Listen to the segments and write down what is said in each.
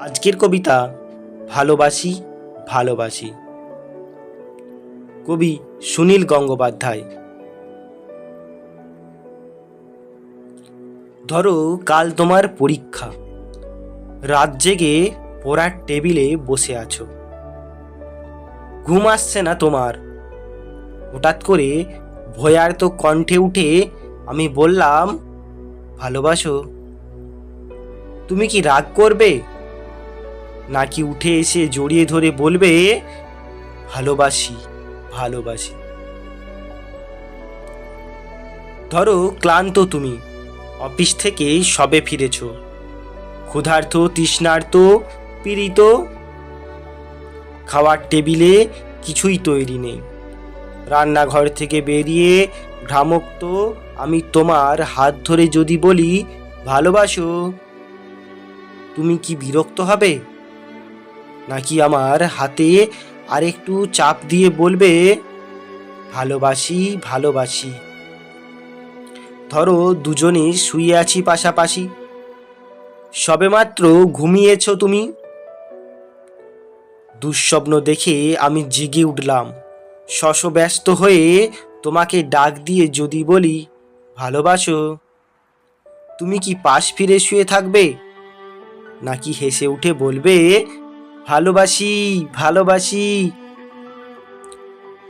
আজকের কবিতা ভালোবাসি ভালোবাসি। কবি সুনীল গঙ্গোপাধ্যায়। ধরো কাল তোমার পরীক্ষা। রাত জেগে পড়ার টেবিলে বসে আছো। ঘুম আসছে না তোমার। হঠাৎ করে ভয়ার্ত কণ্ঠে উঠে আমি বললাম, ভালোবাসো। তুমি কি রাগ করবে? নাকি উঠে এসে জড়িয়ে ধরে বলবে, ভালোবাসি ভালোবাসি। ধরো ক্লান্ত তুমি, অফিস থেকে সবে ফিরেছ। ক্ষুধার্ত, তৃষ্ণার্ত, পীড়িত, খাওয়ার টেবিলে কিছুই তৈরি নেই। রান্নাঘর থেকে বেরিয়ে ঘ্রামক্ত আমি তোমার হাত ধরে যদি বলি, ভালোবাসো, তুমি কি বিরক্ত হবে? নাকি আমার হাতে আরেকটু চাপ দিয়ে বলবে, ভালোবাসি ভালোবাসি। ধরো দুজনে শুয়ে আছি পাশাপাশি। সবেমাত্র ঘুমিয়েছ তুমি? দুঃস্বপ্ন দেখে আমি জেগে উঠলাম। শশব্যস্ত হয়ে তোমাকে ডাক দিয়ে যদি বলি, ভালোবাসো, তুমি কি পাশ ফিরে শুয়ে থাকবে? নাকি হেসে উঠে বলবে ভালোবাসি ভালোবাসি।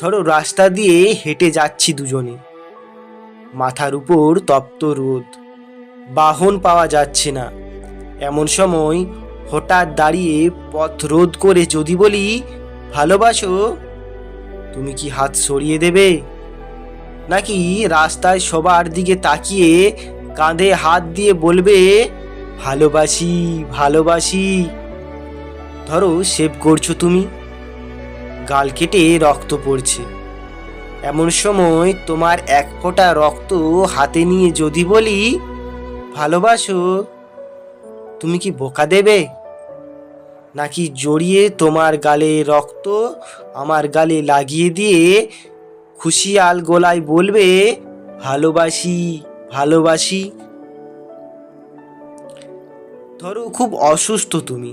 ধরো রাস্তা দিয়ে হেঁটে যাচ্ছি দুজনে। মাথার উপর তপ্ত রোদ। বাহন পাওয়া যাচ্ছে না। এমন সময় হঠাৎ দাঁড়িয়ে পথ রোধ করে যদি বলি, ভালোবাসো? তুমি কি হাত সরিয়ে দেবে? নাকি রাস্তায় সবার দিকে তাকিয়ে কাঁধে হাত দিয়ে বলবে, ভালোবাসি ভালোবাসি। ধরো সেভ করছ তুমি। গাল কেটে রক্ত পড়ছে। এমন সময় তোমার এক ফোঁটা রক্ত হাতে নিয়ে যদি বলি, ভালোবাসো, তুমি কি বোকা দেবে? নাকি জড়িয়ে তোমার গালে রক্ত আমার গালে লাগিয়ে দিয়ে খুশিয়াল গলায় বলবে, ভালোবাসি ভালোবাসি ধরো খুব অসুস্থ তুমি।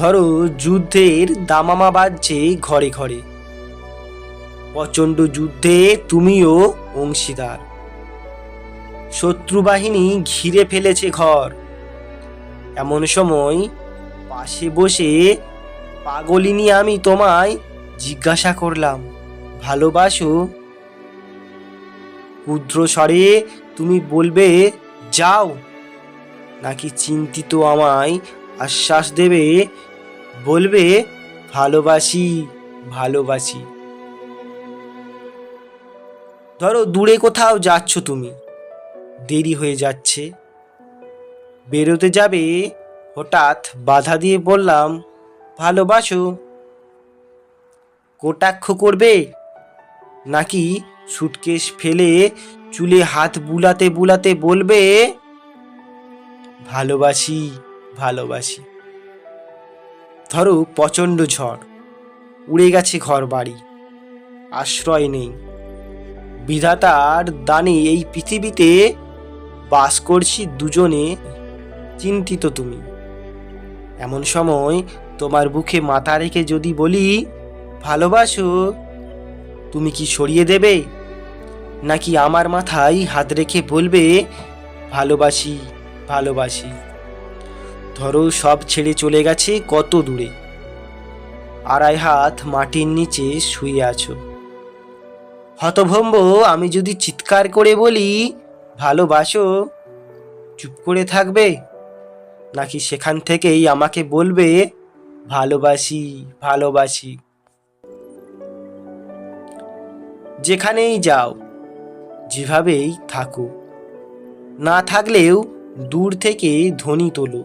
ধরো যুদ্ধের দামামা বাজছে ঘরে ঘরে। প্রচণ্ড যুদ্ধে তুমিও অংশীদার। শত্রু বাহিনী ঘিরে ফেলেছে ঘর। এমন সময় পাশে বসে পাগলিনী আমি তোমায় জিজ্ঞাসা করলাম, ভালোবাসো? ক্ষুদ্র স্বরে তুমি বলবে, যাও। নাকি চিন্তিত আমায় আশ্বাস দেবে বলবে, ভালোবাসি ভালোবাসি। ধরো দূরে কোথাও যাচ্ছ তুমি, দেরি হয়ে যাচ্ছে। বেরোতে যাবে, হঠাৎ বাধা দিয়ে বললাম, ভালোবাসো। কটাক্ষ করবে, নাকি সুটকেস ফেলে চুলে হাত বুলাতে বুলাতে বলবে, ভালোবাসি ভালোবাসি। ধরো প্রচণ্ড ঝড়, উড়ে গেছে ঘর বাড়ি আশ্রয় নেই। বিধাতার দানে এই পৃথিবীতে বাস করছি দুজনে, চিন্তিত তুমি। এমন সময় তোমার বুকে মাথা রেখে যদি বলি, ভালোবাসো, তুমি কি সরিয়ে দেবে? নাকি আমার মাথায় হাত রেখে বলবে, ভালোবাসি ভালোবাসি। ধরো সব ছেড়ে চলে গেছে, কত দূরে? আড়াই হাত মাটির নিচে শুয়ে আছো। হতভম্ব, আমি যদি চিৎকার করে বলি, ভালোবাসো? চুপ করে থাকবে? নাকি সেখান থেকেই আমাকে বলবে, ভালোবাসি ভালোবাসি? যেখানেই যাও, যেভাবেই থাকো। না থাকলেও দূর থেকে ধ্বনি তোলো।